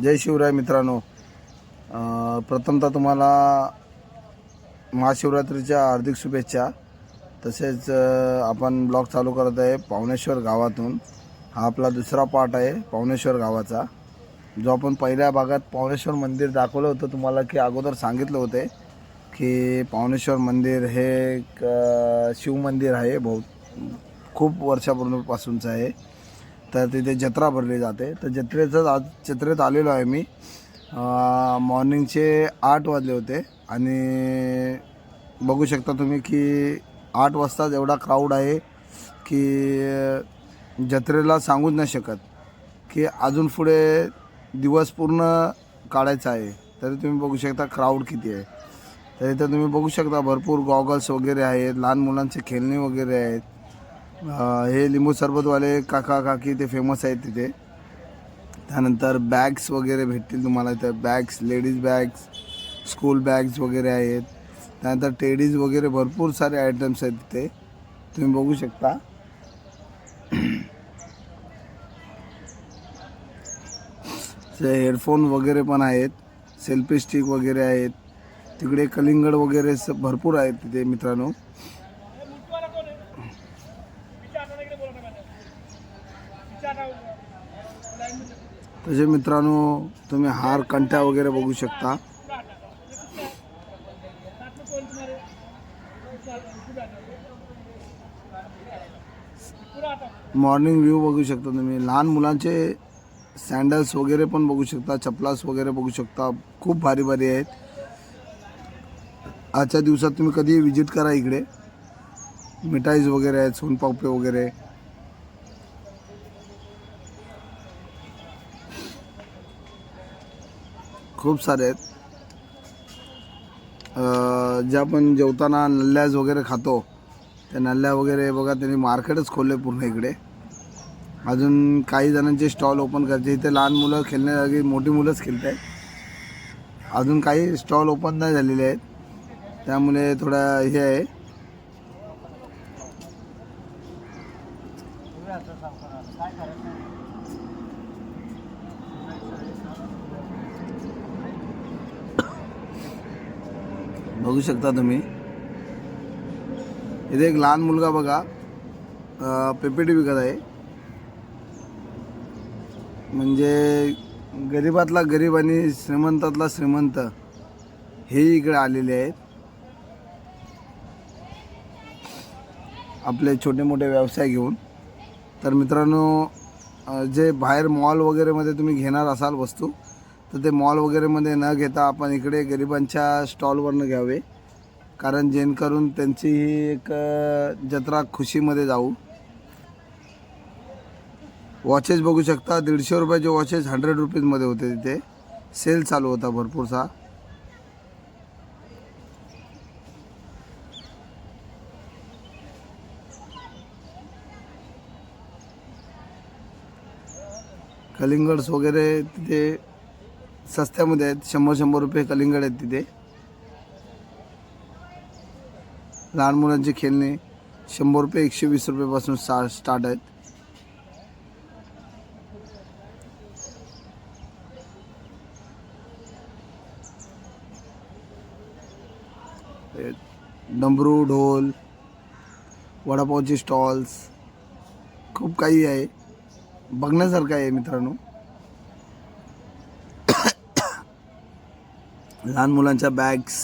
जय शिवराय मित्रांनो. प्रथमतः तुम्हाला महाशिवरात्रीच्या हार्दिक शुभेच्छा. तसेच आपण ब्लॉग चालू करत आहे पावणेश्वर गावातून. हा आपला दुसरा पार्ट आहे पावणेश्वर गावाचा. जो आपण पहिल्या भागात पावणेश्वर मंदिर दाखवलं होतं तुम्हाला की अगोदर सांगितलं होते की पावणेश्वर मंदिर हे एक शिवमंदिर आहे. बहुत खूप वर्षापूर्वीपासूनचं आहे. तर तिथे जत्रा भरली जाते. तर जत्रेचं आज जत्रेत आलेलो आहे मी. मॉर्निंगचे आठ वाजले होते. आणि बघू शकता तुम्ही की आठ वाजताच एवढा क्राऊड आहे की जत्रेला सांगूच नाही शकत की अजून पुढे दिवस पूर्ण काढायचा आहे. तरी तुम्ही बघू शकता क्राऊड किती आहे. तर इथं तुम्ही बघू शकता भरपूर गॉगल्स वगैरे आहेत लहान मुलांचे खेळणी वगैरे आहेत. हे लिंबू सरबतवाले काका काकी ते फेमस आहेत तिथे. त्यानंतर बॅग्स वगैरे भेटतील तुम्हाला इथं. Bags ladies bags school bags वगैरे आहेत. त्यानंतर टेडीज वगैरे भरपूर सारे आयटम्स आहेत तिथे. तुम्ही बघू शकता. ते हेडफोन वगैरे पण आहेत. सेल्फी स्टिक वगैरे आहेत. तिकडे कलिंगड वगैरे स- भरपूर आहेत तिथे मित्रांनो. तसे मित्रांनो तुम्ही हार कंठ्या वगैरे बघू शकता. मॉर्निंग व्ह्यू बघू शकता तुम्ही. लहान मुलांचे सँडल्स वगैरे पण बघू शकता चपलास वगैरे बघू शकता. खूप भारी भारी आहेत. आजच्या दिवसात तुम्ही कधी विजिट करा इकडे. मिठाईज वगैरे आहेत सोनपापडे वगैरे. खूप सारे आहेत. जे आपण जेवताना नल्ल्याज वगैरे खातो त्या नल्ल्या वगैरे बघा त्यांनी मार्केटच खोलले पूर्ण इकडे. अजून काही जणांचे स्टॉल ओपन करायचे इथे लहान मुलं खेळण्यासाठी मोठी मुलंच खेळत आहेत. अजून काही स्टॉल ओपन नाही झालेले आहेत. त्यामुळे थोडा हे आहे. बघू शकता तुम्ही. इथे एक लहान मुलगा बघा पेपेटी विकत आहे. म्हणजे गरीबातला गरीब आणि श्रीमंतातला श्रीमंत हे इकडे आलेले आहेत. आपले छोटे मोठे व्यवसाय घेऊन. तर मित्रांनो जे बाहेर मॉल वगैरेमध्ये तुम्ही घेणार असाल वस्तू तर ते मॉल वगैरेमध्ये न घेता आपण इकडे गरिबांच्या स्टॉलवरनं घ्यावे. कारण जेणेकरून त्यांची ही एक जत्रा खुशीमध्ये जाऊ. वॉचेस बघू शकता. दीडशे रुपयाचे वॉचेस हंड्रेड रुपीजमध्ये होते तिथे. सेल चालू होता भरपूरसा. कलिंगड्स वगैरे तिथे सस्त्यामध्ये आहेत. शंभर शंभर रुपये कलिंगड आहेत तिथे. लहान मुलांचे खेळणे शंभर रुपये एकशे वीस रुपयेपासून स्टा स्टार्ट आहेत. डमरू ढोल वडापावचे स्टॉल्स खूप काही आहे. बघण्यासारखं आहे मित्रांनो. लहान मुलांच्या बॅग्स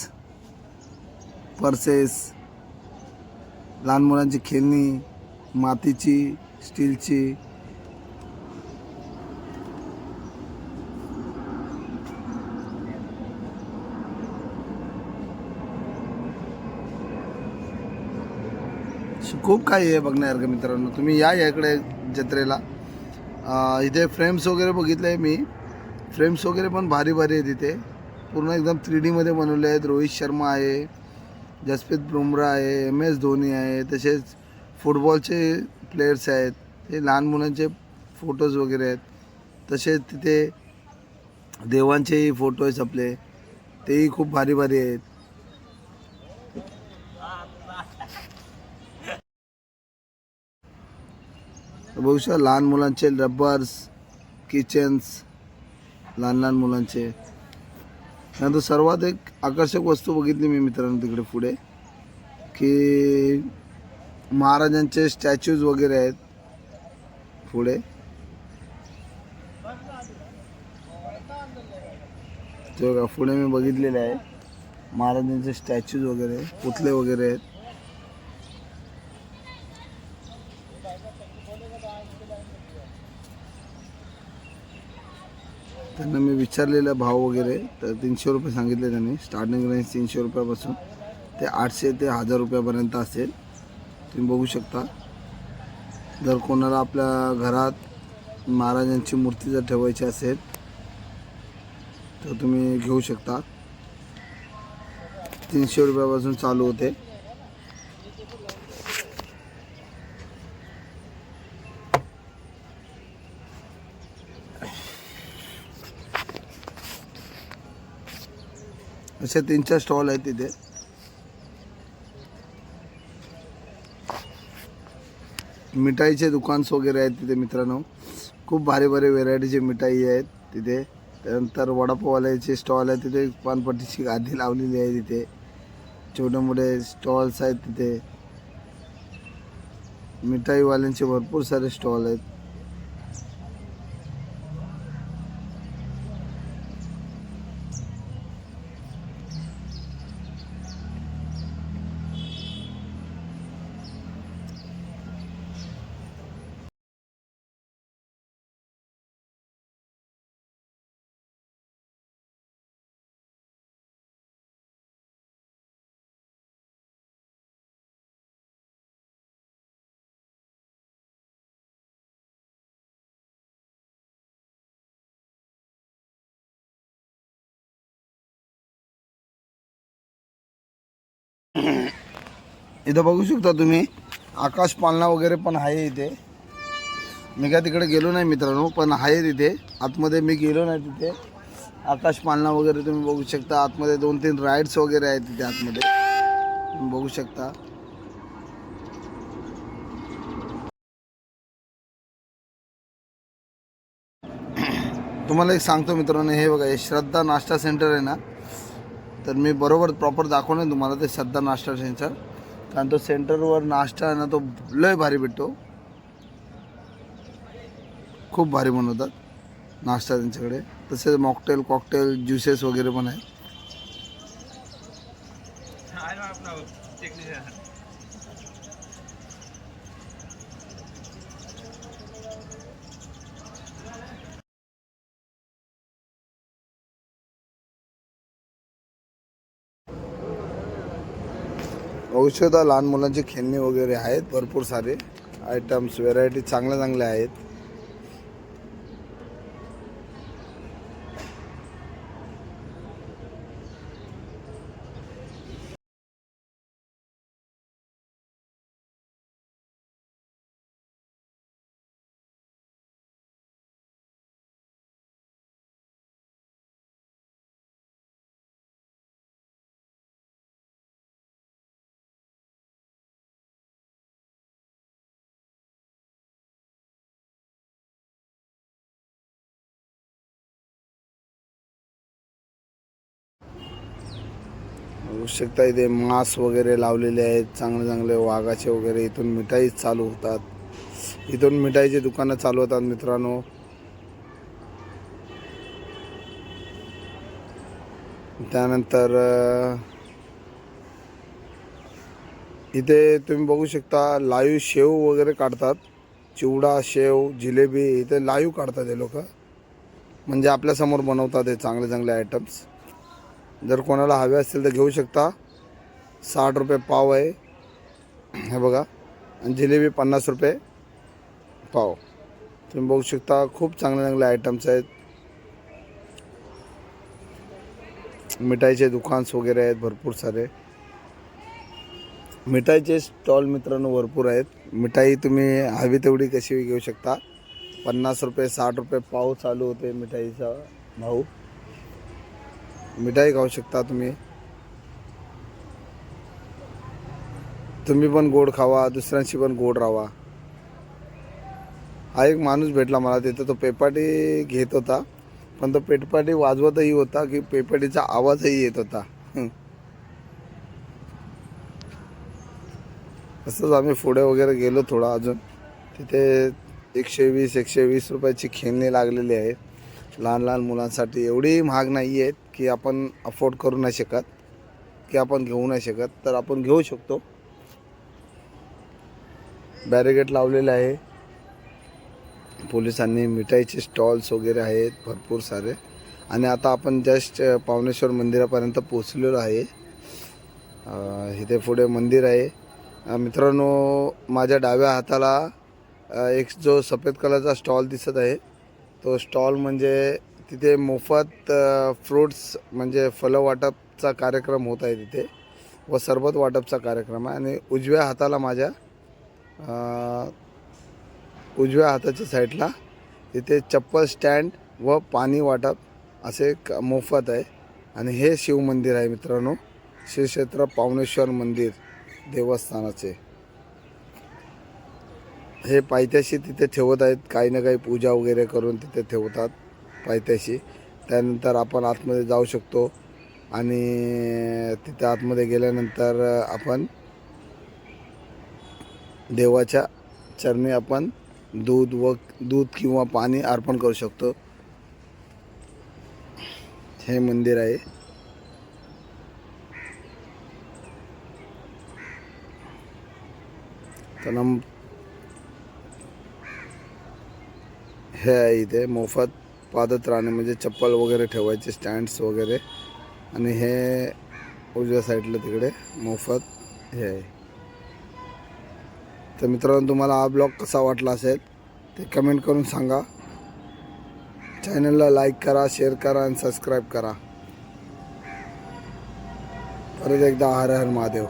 पर्सेस लहान मुलांची खेळणी मातीची स्टीलची. खूप काही आहे बघण्यासारखं मित्रांनो. तुम्ही या या इकडे जत्रेला इथे फ्रेम्स वगैरे बघितले मी. फ्रेम्स वगैरे पण भारी भारी आहेत इथे. पूर्ण एकदम थ्री डीमध्ये बनवले आहेत. रोहित शर्मा आहे जसप्रीत बुमराह आहे एम एस धोनी आहे तसेच फुटबॉलचे प्लेयर्स आहेत. ते लहान मुलांचे फोटोज वगैरे आहेत. तसेच तिथे देवांचेही फोटो आहेत आपले. तेही खूप भारी भारी आहेत. बघू लहान मुलांचे रब्बर्स किचन्स लहान लहान मुलांचे. त्यानंतर सर्वात एक आकर्षक वस्तू बघितली मी मित्रांनो तिकडे पुढे की महाराजांचे स्टॅच्यूज वगैरे आहेत पुढे. ते बघा पुढे मी बघितलेले आहे. महाराजांचे स्टॅच्यूज वगैरे पुतले वगैरे आहेत. त्यांना मी विचारलेला भाव वगैरे तर तीनशे रुपये सांगितले त्यांनी. स्टार्टिंग रेंज तीनशे रुपयापासून. ते आठशे ते हजार रुपयापर्यंत असेल. तुम्ही बघू शकता. जर कोणाला आपल्या घरात महाराजांची मूर्ती जर ठेवायची असेल तर तुम्ही घेऊ शकता. तीनशे रुपयापासून चालू होते. असे तीन चार स्टॉल आहेत तिथे. मिठाईचे दुकान्स वगैरे आहेत तिथे मित्रांनो. खूप भारी भारी व्हेरायटीचे मिठाई आहेत तिथे. त्यानंतर वडापाववाल्याचे स्टॉल आहे तिथे. पानपट्टीची गादी लावलेली आहे तिथे. छोटे मोठे स्टॉल्स आहेत तिथे. मिठाईवाल्यांचे भरपूर सारे स्टॉल आहेत. इथं बघू शकता तुम्ही आकाश पालना वगैरे पण आहे इथे. मी काय तिकडे गेलो नाही मित्रांनो पण आहे तिथे. आतमध्ये मी गेलो नाही तिथे. आकाश पालना वगैरे तुम्ही बघू शकता. आतमध्ये दोन तीन राईड्स वगैरे आहेत तिथे आतमध्ये. तुम्ही बघू शकता. तुम्हाला एक सांगतो मित्रांनो हे बघा हे श्रद्धा नाश्ता सेंटर आहे ना? तर मी बरोबर प्रॉपर दाखवणे तुम्हाला ते श्रद्धा नाश्ता सेंटर कारण तो सेंटरवर नाश्ता आहे ना तो लय भारी भेटतो. खूप भारी बनवतात नाश्ता त्यांच्याकडे. तसेच मॉकटेल कॉकटेल ज्युसेस वगैरे पण आहे. औषधं लहान मुलांची खेळणी वगैरे आहेत भरपूर सारे आयटम्स व्हेरायटी चांगल्या चांगल्या आहेत. बघू शकता इथे मांस वगैरे लावलेले आहेत. चांगले चांगले वाघाचे वगैरे. इथून मिठाई चालू होतात. इथून मिठाईची दुकानं चालू होतात मित्रांनो. त्यानंतर इथे तुम्ही बघू शकता लाईव शेव वगैरे काढतात. चिवडा शेव जिलेबी इथे लाईव काढतात हे लोक. म्हणजे आपल्यासमोर बनवतात हे चांगले चांगले आयटम्स जर कोणाला हवे असतील तर घेऊ शकता. साठ रुपये पाव आहे. हे बघा. आणि जिलेबी पन्नास रुपये पाव. तुम्ही बघू शकता खूप चांगले चांगले आयटम्स आहेत. मिठाईचे दुकान्स वगैरे आहेत भरपूर सारे. मिठाईचे स्टॉल मित्रांनो भरपूर आहेत. मिठाई तुम्ही हवी तेवढी कशी घेऊ शकता? पन्नास रुपये साठ रुपये पाव चालू होते मिठाईचा भाऊ मिठाई खाऊ शकता तुम्ही. तुम्ही पण गोड खावा दुसऱ्यांशी पण गोड राहा. हा एक माणूस भेटला मला तिथं तो पेपाटी घेत होता. पण तो पेटपाटी वाजवतही होता की पेपाटीचा आवाजही येत होता. असंच तसंच आम्ही पुढे वगैरे गेलो थोडा अजून. तिथे एकशे वीस एकशे वीस रुपयाची खेळणी लागलेली आहेत. लहान लहान मुलांसाठी एवढी महाग नाही आहेत की आपण अफोर्ड करू नाही शकत की आपण घेऊ नाही शकत तर आपण घेऊ शकतो. बॅरिगेट लावलेलं आहे. पोलिसांनी मिठाईचे स्टॉल्स वगैरे आहेत भरपूर सारे. आणि आता आपण जस्ट पावनेश्वर मंदिरापर्यंत पोचलेलो आहे. इथे पुढे मंदिर आहे. मित्रांनो माझ्या डाव्या हाताला एक जो सफेद कलरचा स्टॉल दिसत आहे तो स्टॉल म्हणजे तिथे मोफत फ्रूट्स म्हणजे फलं वाटपचा कार्यक्रम होत आहे तिथे व सरबत वाटपचा कार्यक्रम आहे आणि उजव्या हाताला माझ्या उजव्या हाताच्या साईडला तिथे चप्पल स्टँड व पाणी वाटप असे क मोफत आहे. आणि हे शिवमंदिर आहे मित्रांनो श्री क्षेत्र मंदिर देवस्थानाचे. हे पायथ्याशी तिथे ठेवत आहेत काही ना काही पूजा वगैरे करून तिथे ठेवतात. पायथ्याशी. त्यानंतर आपण आतमध्ये जाऊ शकतो आणि तिथे आतमध्ये गेल्यानंतर आपण देवाच्या चरणी आपण दूध व दूध किंवा पाणी अर्पण करू शकतो. हे मंदिर आहे. तर नम हे आहे इथे मोफत पादत राहणे म्हणजे चप्पल वगैरे ठेवायचे स्टँड्स वगैरे. आणि हे उजव्या साईडला तिकडे मोफत हे आहे. तर मित्रांनो तुम्हाला हा ब्लॉग कसा वाटला असेल ते कमेंट करून सांगा. चॅनलला लाईक करा शेअर करा आणि सबस्क्राईब करा. परत एकदा हर हर महादेव.